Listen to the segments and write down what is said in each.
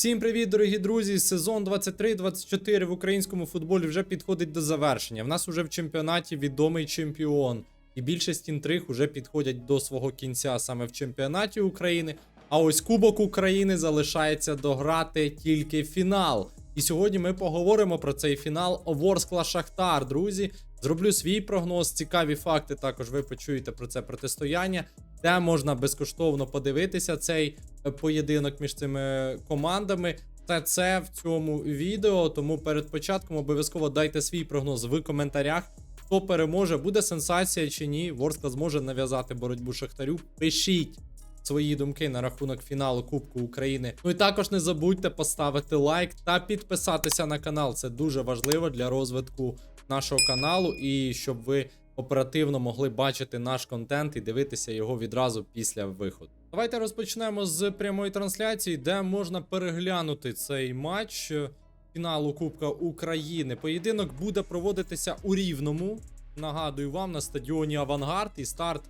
Всім привіт, дорогі друзі! Сезон 23-24 в українському футболі вже підходить до завершення. В нас уже в чемпіонаті відомий чемпіон, і більшість інтриг уже підходять до свого кінця саме в чемпіонаті України. А ось Кубок України залишається дограти тільки фінал. І сьогодні ми поговоримо про цей фінал Ворскла Шахтар, друзі. Зроблю свій прогноз, цікаві факти. Також ви почуєте про це протистояння, де можна безкоштовно подивитися цей е, поєдинок між цими командами. Та це в цьому відео. Тому перед початком обов'язково дайте свій прогноз в коментарях. Хто переможе, буде сенсація чи ні. Ворскла зможе нав'язати боротьбу Шахтарю. Пишіть свої думки на рахунок фіналу Кубку України. Ну і також не забудьте поставити лайк та підписатися на канал. Це дуже важливо для розвитку нашого каналу і щоб ви оперативно могли бачити наш контент і дивитися його відразу після виходу. Давайте розпочнемо з прямої трансляції, де можна переглянути цей матч фіналу Кубка України. Поєдинок буде проводитися у Рівному. Нагадую вам на стадіоні Авангард і старт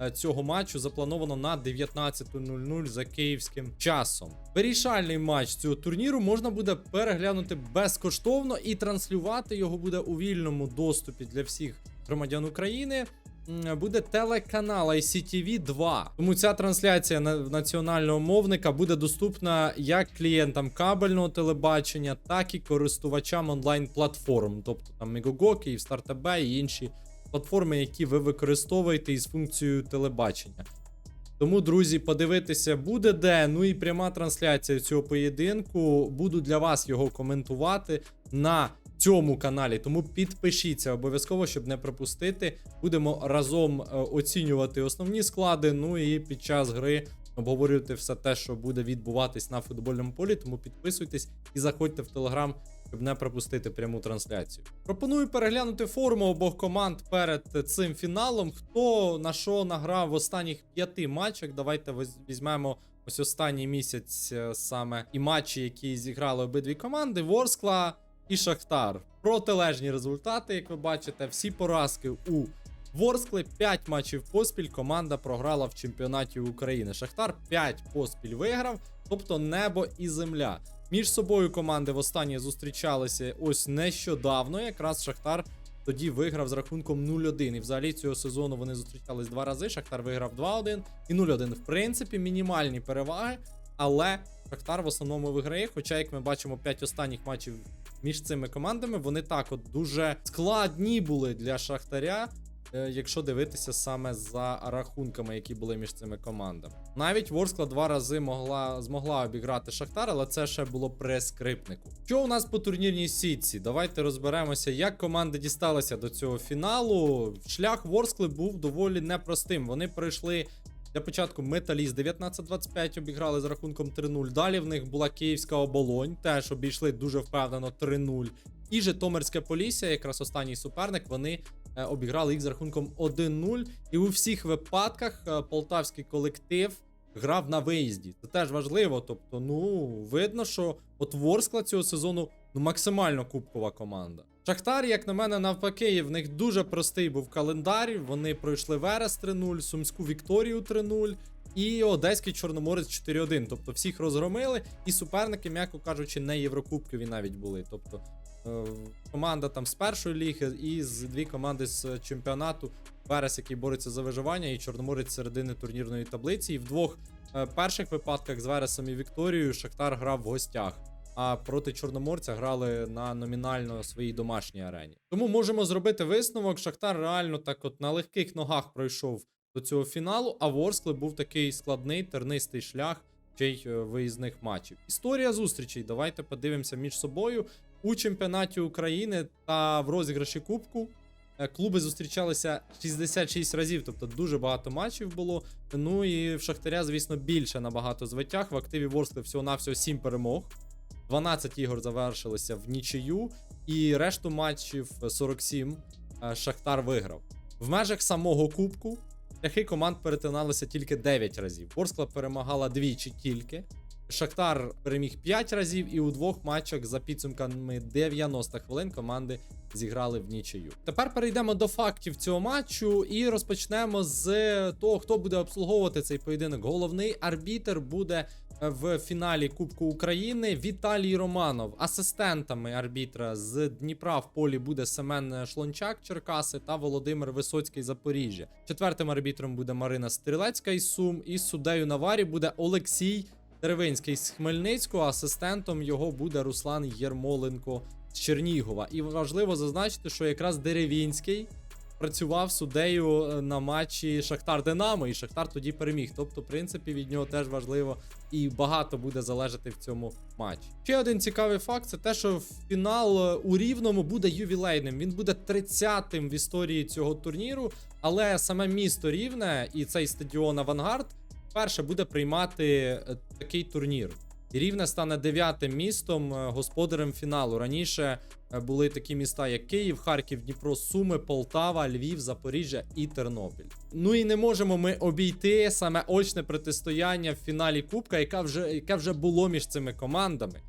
е, цього матчу заплановано на 19.00 за київським часом. Вирішальний матч цього турніру можна буде переглянути безкоштовно і транслювати його буде у вільному доступі для всіх громадян України. Буде телеканал ICTV 2. Тому ця трансляція національного мовника буде доступна як клієнтам кабельного телебачення, так і користувачам онлайн-платформ, тобто там Megogo, Київстар ТБ і інші платформи, які ви використовуєте із функцією телебачення. Тому, друзі, подивитися буде де. Ну і пряма трансляція цього поєдинку. Буду для вас його коментувати на цьому каналі. Тому підпишіться обов'язково, щоб не пропустити. Будемо разом е, оцінювати основні склади. Ну і під час гри обговорювати все те, що буде відбуватись на футбольному полі. Тому підписуйтесь і заходьте в телеграм, щоб не пропустити пряму трансляцію. Пропоную переглянути форму обох команд перед цим фіналом. Хто на що награв в останніх п'яти матчах? Давайте візьмемо ось останній місяць е, саме і матчі, які зіграли обидві команди: Ворскла і Шахтар. Протилежні результати, як ви бачите, всі поразки у Ворскли 5 матчів поспіль команда програла в чемпіонаті України. Шахтар 5 поспіль виграв, тобто небо і земля. Між собою команди востаннє зустрічалися ось нещодавно. Якраз Шахтар тоді виграв з рахунком 0-1. І взагалі цього сезону вони зустрічались два рази. Шахтар виграв 2-1 і 0-1. В принципі, мінімальні переваги, але Шахтар в основному виграє. Хоча, як ми бачимо, 5 останніх матчів між цими командами вони так от дуже складні були для Шахтаря. е, Якщо дивитися саме за рахунками, які були між цими командами, навіть Ворскла два рази могла змогла обіграти Шахтар, але це ще було при скрипнику. Що у нас по турнірній сітці? Давайте розберемося, як команди дісталися до цього фіналу. Шлях Ворскли був доволі непростим. Вони пройшли для початку Металіст 19-25 обіграли з рахунком 3-0. Далі в них була Київська оболонь, теж обійшли дуже впевнено 3-0. І Житомирське Полісся, якраз останній суперник, вони е, обіграли їх з рахунком 1-0. І у всіх випадках е, полтавський колектив грав на виїзді. Це теж важливо. Тобто, ну, видно, що от Ворскла цього сезону ну, максимально кубкова команда. Шахтар, як на мене, навпаки, в них дуже простий був календар. Вони пройшли Верес 3-0, Сумську Вікторію 3-0 і Одеський Чорноморець 4-1. Тобто всіх розгромили, і суперники, м'яко кажучи, не єврокубкові навіть були. Тобто е, команда там з першої ліги і з дві команди з чемпіонату. Верес, який бореться за виживання, і Чорноморець середини турнірної таблиці. І в двох е, перших випадках з Вересом і Вікторією Шахтар грав в гостях. А проти Чорноморця грали на номінально своїй домашній арені. Тому можемо зробити висновок. Шахтар реально так от на легких ногах пройшов до цього фіналу, а Ворскли був такий складний тернистий шлях ще й е, виїзних матчів. Історія зустрічей. Давайте подивимося між собою у чемпіонаті України та в розіграші Кубку. Е, Клуби зустрічалися 66 разів, тобто дуже багато матчів було. Ну і в Шахтаря, звісно, більше набагато звитяг. В активі Ворскли всього-навсього 7 перемог. 12 ігор завершилися в нічию, і решту матчів е, 47 е, Шахтар виграв. В межах самого кубку шляхи команд перетиналися тільки 9 разів. Ворскла перемагала двічі тільки. Шахтар переміг 5 разів, і у двох матчах за підсумками 90 хвилин команди зіграли в нічию. Тепер перейдемо до фактів цього матчу і розпочнемо з того, хто буде обслуговувати цей поєдинок. Головний арбітр буде в фіналі Кубку України Віталій Романов. Асистентами арбітра з Дніпра в полі буде Семен Шлончак, Черкаси та Володимир Висоцький Запоріжжя. Четвертим арбітром буде Марина Стрілецька із Сум. І суддею на варі буде Олексій Деревинський з Хмельницького. Асистентом його буде Руслан Єрмоленко з Чернігова. І важливо зазначити, що якраз Деревінський працював суддею е, на матчі Шахтар Динамо, і Шахтар тоді переміг. Тобто, в принципі, від нього теж важливо і багато буде залежати в цьому матчі. Ще один цікавий факт: це те, що фінал е, у Рівному буде ювілейним. Він буде 30-тим в історії цього турніру, але саме місто Рівне і цей стадіон Авангард перше буде приймати е, такий турнір. Рівне стане дев'ятим містом е, господарем фіналу. Раніше е, були такі міста, як Київ, Харків, Дніпро, Суми, Полтава, Львів, Запоріжжя і Тернопіль. Ну і не можемо ми обійти саме очне протистояння в фіналі Кубка, яка вже, яке вже було між цими командами.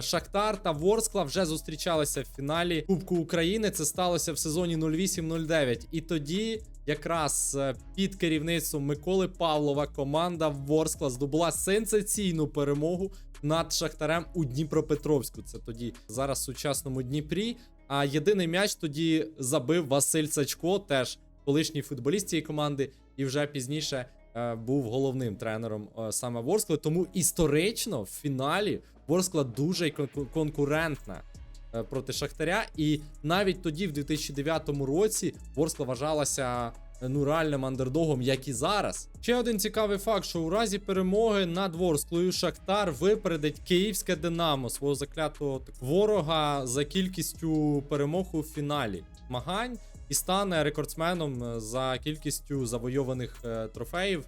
Шахтар та Ворскла вже зустрічалися в фіналі Кубку України. Це сталося в сезоні 08-09. І тоді, якраз е, під керівництвом Миколи Павлова, команда Ворскла здобула сенсаційну перемогу над Шахтарем у Дніпропетровську. Це тоді зараз в сучасному Дніпрі. А єдиний м'яч тоді забив Василь Сачко, теж колишній футболіст цієї команди, і вже пізніше е, був головним тренером е, саме Ворскли. Тому історично в фіналі Ворскла дуже кон- конкурентна проти Шахтаря. І навіть тоді, в 2009 році, Ворскла вважалася е, ну реальним андердогом, як і зараз. Ще один цікавий факт: що у разі перемоги над Ворсклою Шахтар випередить київське Динамо свого заклятого ворога за кількістю перемог у фіналі змагань і стане рекордсменом е, за кількістю завойованих е, трофеїв.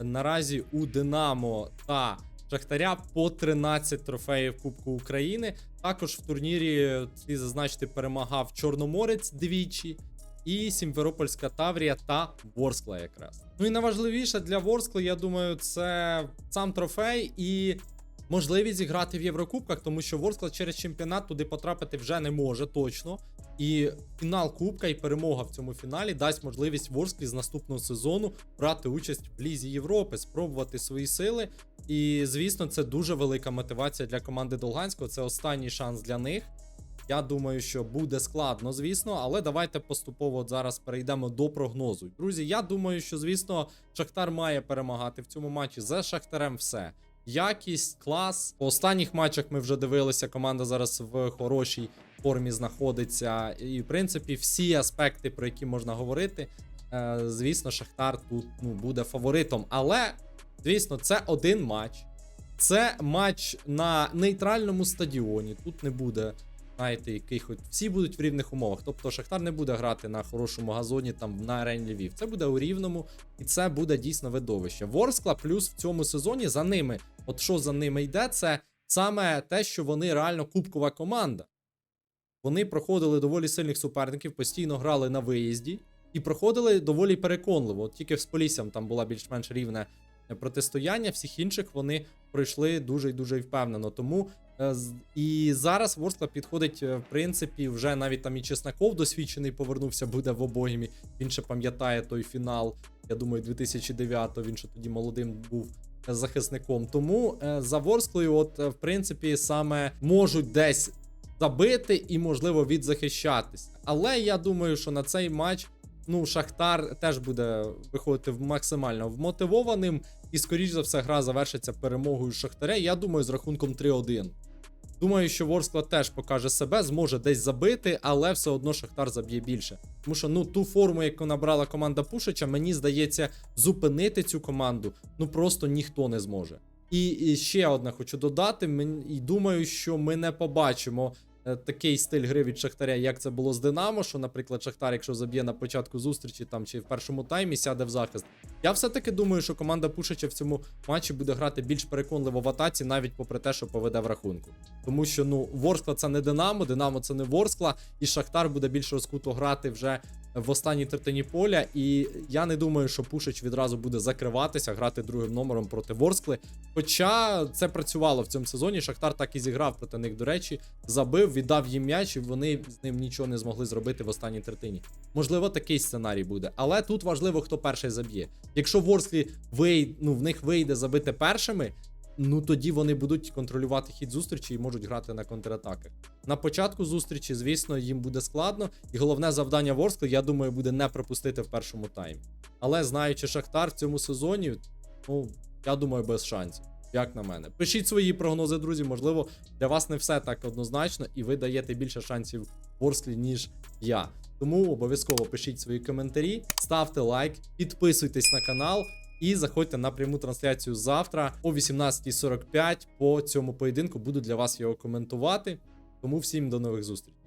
Наразі у Динамо та Шахтаря по 13 трофеїв Кубку України. Також в турнірі слід зазначити перемагав Чорноморець двічі. І Сімферопольська Таврія та Ворскла якраз. Ну і найважливіше для Ворскли, я думаю, це сам трофей і можливість зіграти в Єврокубках, тому що Ворскла через чемпіонат туди потрапити вже не може точно. І фінал Кубка і перемога в цьому фіналі дасть можливість Ворсклі з наступного сезону брати участь в Лізі Європи, спробувати свої сили. І звісно, це дуже велика мотивація для команди Долганського. Це останній шанс для них. Я думаю, що буде складно, звісно, але давайте поступово зараз перейдемо до прогнозу. Друзі, я думаю, що звісно Шахтар має перемагати в цьому матчі. За Шахтарем все. Якість, клас. По останніх матчах ми вже дивилися. Команда зараз в хорошій формі знаходиться. І, в принципі, всі аспекти, про які можна говорити. е, Звісно, Шахтар тут ну, буде фаворитом. Але, звісно, це один матч. Це матч на нейтральному стадіоні. Тут не буде, знаєте, якихось. Всі будуть в рівних умовах. Тобто Шахтар не буде грати на хорошому газоні там на арені Львів. Це буде у рівному, і це буде дійсно видовище. Ворскла плюс в цьому сезоні за ними. От що за ними йде, це саме те, що вони реально кубкова команда. Вони проходили доволі сильних суперників, постійно грали на виїзді і проходили доволі переконливо. От тільки з Поліссям там була більш-менш рівне протистояння, всіх інших вони пройшли дуже і дуже впевнено. Тому е, і зараз Ворскла підходить, е, в принципі, вже навіть там і Чесноков досвідчений повернувся, буде в обоймі. Він ще пам'ятає той фінал. Я думаю, 2009-го він ще тоді молодим був е, захисником. Тому за Ворсклою, от, в принципі, саме можуть десь забити і, можливо, відзахищатися. Але я думаю, що на цей матч. Ну, Шахтар теж буде виходити максимально вмотивованим, і, скоріш за все, гра завершиться перемогою Шахтаря. Я думаю, з рахунком 3-1. Думаю, що Ворскла теж покаже себе, зможе десь забити, але все одно Шахтар заб'є більше. Тому що ну ту форму, яку набрала команда Пушича, мені здається, зупинити цю команду ну просто ніхто не зможе. І, і ще одне хочу додати. мен- І думаю, що ми не побачимо такий стиль гри від Шахтаря, як це було з Динамо. Що, наприклад, Шахтар, якщо заб'є на початку зустрічі там чи в першому таймі, сяде в захист. Я все-таки думаю, що команда Пушича в цьому матчі буде грати більш переконливо в атаці, навіть попри те, що поведе в рахунку. Тому що ну Ворскла це не Динамо, Динамо це не Ворскла, і Шахтар буде більш розкуто грати вже в останній третині поля. І я не думаю, що Пушич відразу буде закриватися, грати другим номером проти Ворскли. Хоча це працювало в цьому сезоні. Шахтар так і зіграв проти них, до речі, забив, віддав їм м'яч, і вони з ним нічого не змогли зробити в останній третині. Можливо, такий сценарій буде. Але тут важливо, хто перший заб'є. Якщо Ворсклі вий... ну, в них вийде забити першими, ну тоді вони будуть контролювати хід зустрічі і можуть грати на контратаках. На початку зустрічі, звісно, їм буде складно, і головне завдання Ворскли, я думаю, буде не пропустити в першому таймі. Але знаючи Шахтар в цьому сезоні, ну я думаю, без шансів. Як на мене, пишіть свої прогнози, друзі. Можливо, для вас не все так однозначно, і ви даєте більше шансів Ворсклі, ніж я. Тому обов'язково пишіть свої коментарі, ставте лайк, підписуйтесь на канал і заходьте на пряму трансляцію завтра о 18.45 по цьому поєдинку. Буду для вас його коментувати. Тому всім до нових зустрічей.